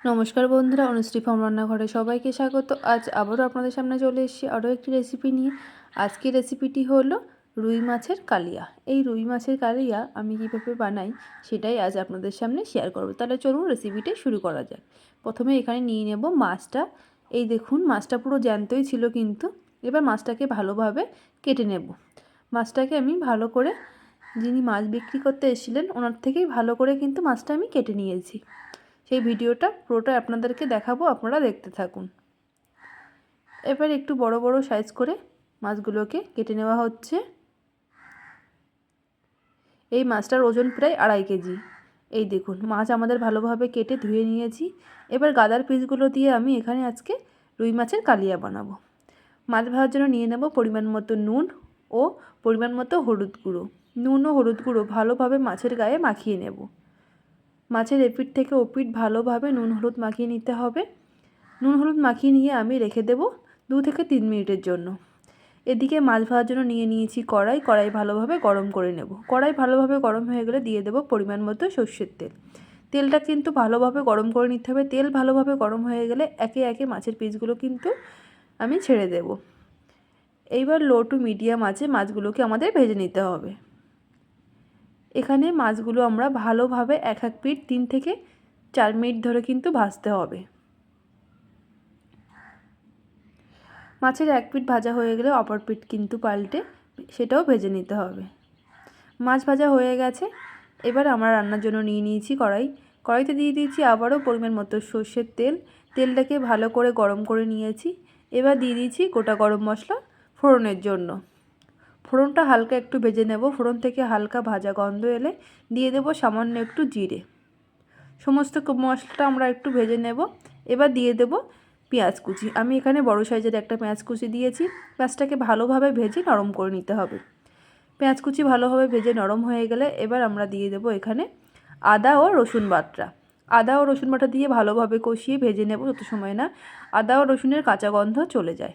নমস্কার বন্ধুরা, অনুশ্রী ফার্ম রান্নাঘরে সবাইকে স্বাগত। আজ আবারও আপনাদের সামনে চলে এসেছি আরও একটি রেসিপি নিয়ে। আজকের রেসিপিটি হলো রুই মাছের কালিয়া। এই রুই মাছের কালিয়া আমি কীভাবে বানাই সেটাই আজ আপনাদের সামনে শেয়ার করব। তাহলে চলুন রেসিপিটা শুরু করা যাক। প্রথমে এখানে নিয়ে নেব মাছটা। এই দেখুন, মাছটা পুরো জ্যান্তই ছিল কিন্তু এবার মাছটাকে ভালোভাবে কেটে নেব। মাছটাকে আমি ভালো করে, যিনি মাছ বিক্রি করতে এসেছিলেন, ওনার থেকেই ভালো করে কিন্তু মাছটা আমি কেটে নিয়েছি। সেই ভিডিওটা পুরোটা আপনাদেরকে দেখাবো, আপনারা দেখতে থাকুন। এবার একটু বড় বড় সাইজ করে মাছগুলোকে কেটে নেওয়া হচ্ছে। এই মাছটার ওজন প্রায় আড়াই কেজি। এই দেখুন, মাছ আমাদের ভালোভাবে কেটে ধুয়ে নিয়েছি। এবার গাদার পিসগুলো দিয়ে আমি এখানে আজকে রুই মাছের কালিয়া বানাবো। মাছ ভাজার জন্য নিয়ে নেব পরিমাণ মতো নুন ও পরিমাণ মতো হলুদ গুঁড়ো। নুন ও হলুদ গুঁড়ো ভালোভাবে মাছের গায়ে মাখিয়ে নেব। মাছের এপিট থেকে ওপিট ভালোভাবে নুন হলুদ মাখিয়ে নিতে হবে। নুন হলুদ মাখিয়ে নিয়ে আমি রেখে দেব দু থেকে তিন মিনিটের জন্য। এদিকে মাছ ভাজার জন্য নিয়ে নিয়েছি কড়াই। কড়াই ভালোভাবে গরম করে নেব। কড়াই ভালোভাবে গরম হয়ে গেলে দিয়ে দেব পরিমাণ মতো সর্ষের তেল। তেলটা কিন্তু ভালোভাবে গরম করে নিতে হবে। তেল ভালোভাবে গরম হয়ে গেলে একে একে মাছের পিসগুলো কিন্তু আমি ছেড়ে দেব। এইবার লো টু মিডিয়াম আছে মাছগুলোকে আমাদের ভেজে নিতে হবে। এখানে মাছগুলো আমরা ভালোভাবে এক এক পিঠ তিন থেকে চার মিনিট ধরে কিন্তু ভাজতে হবে। মাছের এক পিঠ ভাজা হয়ে গেলে অপর পিঠ কিন্তু পাল্টে সেটাও ভেজে নিতে হবে। মাছ ভাজা হয়ে গেছে। এবার আমরা রান্নার জন্য নিয়ে নিয়েছি কড়াই। কড়াইতে দিয়ে দিয়েছি আবারও পরিমাণ মতো সর্ষের তেল। তেলটাকে ভালো করে গরম করে নিয়েছি। এবার দিয়ে দিয়েছি গোটা গরম মশলা ফোড়নের জন্য। ফোড়নটা হালকা একটু ভেজে নেব। ফোড়ন থেকে হালকা ভাজা গন্ধ এলে দিয়ে দেব সামান্য একটু জিরে। সমস্ত মশলাটা আমরা একটু ভেজে নেব। এবার দিয়ে দেব পেঁয়াজ কুচি। আমি এখানে বড় সাইজের একটা পেঁয়াজ কুচি দিয়েছি। পেঁয়াজটাকে ভালোভাবে ভেজে নরম করে নিতে হবে। পেঁয়াজ কুচি ভালোভাবে ভেজে নরম হয়ে গেলে এবার আমরা দিয়ে দেব এখানে আদা ও রসুন বাটটা আদা ও রসুন বাটা দিয়ে ভালোভাবে কষিয়ে ভেজে নেব, যত সময় না আদা ও রসুনের কাঁচা গন্ধ চলে যায়।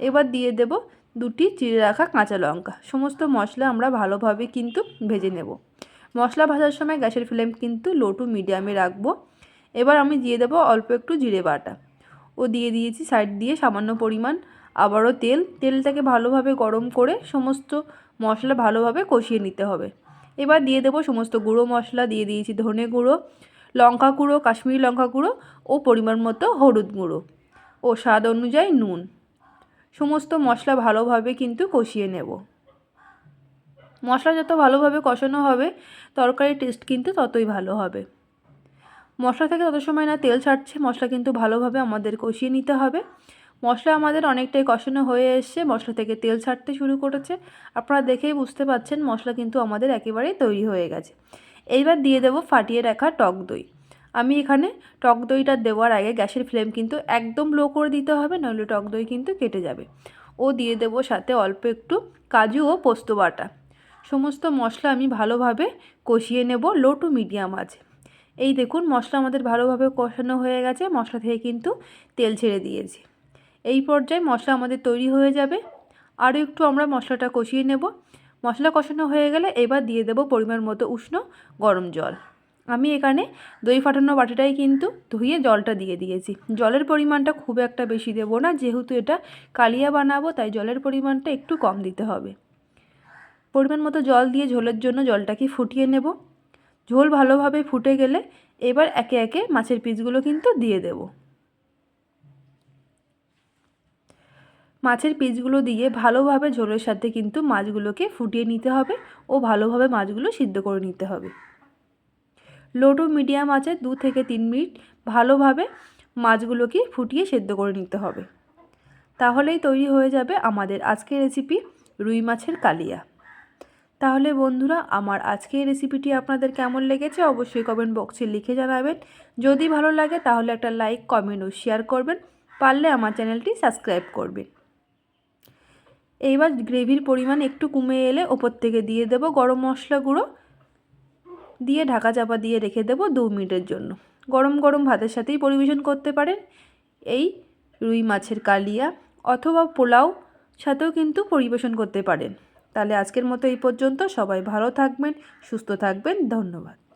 এবার দিয়ে দেব দুটি চিড়ে রাখা কাঁচা লঙ্কা। সমস্ত মশলা আমরা ভালোভাবে কিন্তু ভেজে নেব। মশলা ভাজার সময় গ্যাসের ফ্লেম কিন্তু লো টু মিডিয়ামে রাখব। এবার আমি দিয়ে দেবো অল্প একটু জিরে বাটা। ও দিয়ে দিয়েছি সাইড দিয়ে সামান্য পরিমাণ আবারও তেল। তেলটাকে ভালোভাবে গরম করে সমস্ত মশলা ভালোভাবে কষিয়ে নিতে হবে। এবার দিয়ে দেবো সমস্ত গুঁড়ো মশলা, দিয়ে দিয়েছি ধনে গুঁড়ো, লঙ্কা গুঁড়ো, কাশ্মীরি লঙ্কা গুঁড়ো ও পরিমাণ মতো হলুদ গুঁড়ো। ও স্বাদ অনুযায়ী নুন। সমস্ত মশলা ভালোভাবে কিন্তু কষিয়ে নেব। মশলা যত ভালোভাবে কষানো হবে, তরকারির টেস্ট কিন্তু ততই ভালো হবে। মশলা থেকে তত সময় না তেল ছাড়ছে, মশলা কিন্তু ভালোভাবে আমাদের কষিয়ে নিতে হবে। মশলা আমাদের অনেকটাই কষানো হয়ে এসছে, মশলা থেকে তেল ছাড়তে শুরু করেছে। আপনারা দেখেই বুঝতে পাচ্ছেন, মশলা কিন্তু আমাদের একেবারেই তৈরি হয়ে গেছে। এইবার দিয়ে দেব ফাটিয়ে রাখা টক দই। আমি এখানে টক দইটা দেওয়ার আগে গ্যাসের ফ্লেম কিন্তু একদম লো করে দিতে হবে, নইলে টক দই কিন্তু কেটে যাবে। ও দিয়ে দেব সাথে অল্প একটু কাজু ও পোস্ত বাটা। সমস্ত মশলা আমি ভালোভাবে কষিয়ে নেব, লো টু মিডিয়াম আছে এই দেখুন, মশলা আমাদের ভালোভাবে কষানো হয়ে গেছে, মশলা থেকে কিন্তু তেল ছেড়ে দিয়েছি। এই পর্যায়ে মশলা আমাদের তৈরি হয়ে যাবে। আরও একটু আমরা মশলাটা কষিয়ে নেব। মশলা কষানো হয়ে গেলে এবার দিয়ে দেব পরিমাণ মতো উষ্ণ গরম জল। আমি এখানে দই ফাটানো বাটিটাই কিন্তু ধুয়ে জলটা দিয়ে দিয়েছি। জলের পরিমাণটা খুব একটা বেশি দেবো না, যেহেতু এটা কালিয়া বানাবো, তাই জলের পরিমাণটা একটু কম দিতে হবে। পরিমাণ মতো জল দিয়ে ঝোলের জন্য জলটাকে ফুটিয়ে নেব। ঝোল ভালোভাবে ফুটে গেলে এবার একে একে মাছের পিসগুলো কিন্তু দিয়ে দেব। মাছের পিসগুলো দিয়ে ভালোভাবে ঝোলের সাথে কিন্তু মাছগুলোকে ফুটিয়ে নিতে হবে ও ভালোভাবে মাছগুলো সিদ্ধ করে নিতে হবে। লো টু মিডিয়াম আছে, দু থেকে তিন মিনিট ভালোভাবে মাছগুলোকে ফুটিয়ে সেদ্ধ করে নিতে হবে। তাহলেই তৈরি হয়ে যাবে আমাদের আজকের রেসিপি রুই মাছের কালিয়া। তাহলে বন্ধুরা, আমার আজকের রেসিপিটি আপনাদের কেমন লেগেছে অবশ্যই কমেন্ট বক্সে লিখে জানাবেন। যদি ভালো লাগে, তাহলে একটা লাইক কমেন্ট ও শেয়ার করবেন। পারলে আমার চ্যানেলটি সাবস্ক্রাইব করবেন। এইবার গ্রেভির পরিমাণ একটু কমে এলে ওপর থেকে দিয়ে দেব গরম মশলা গুঁড়ো। দিয়ে ঢাকা চাপা দিয়ে রেখে দেবো দু মিনিটের জন্য। গরম গরম ভাতের সাথেই পরিবেশন করতে পারেন। এই রুই মাছের কালিয়া অথবা পোলাও সাথেও কিন্তু পরিবেশন করতে পারেন। তাহলে আজকের মতো এই পর্যন্ত। সবাই ভালো থাকবেন, সুস্থ থাকবেন। ধন্যবাদ।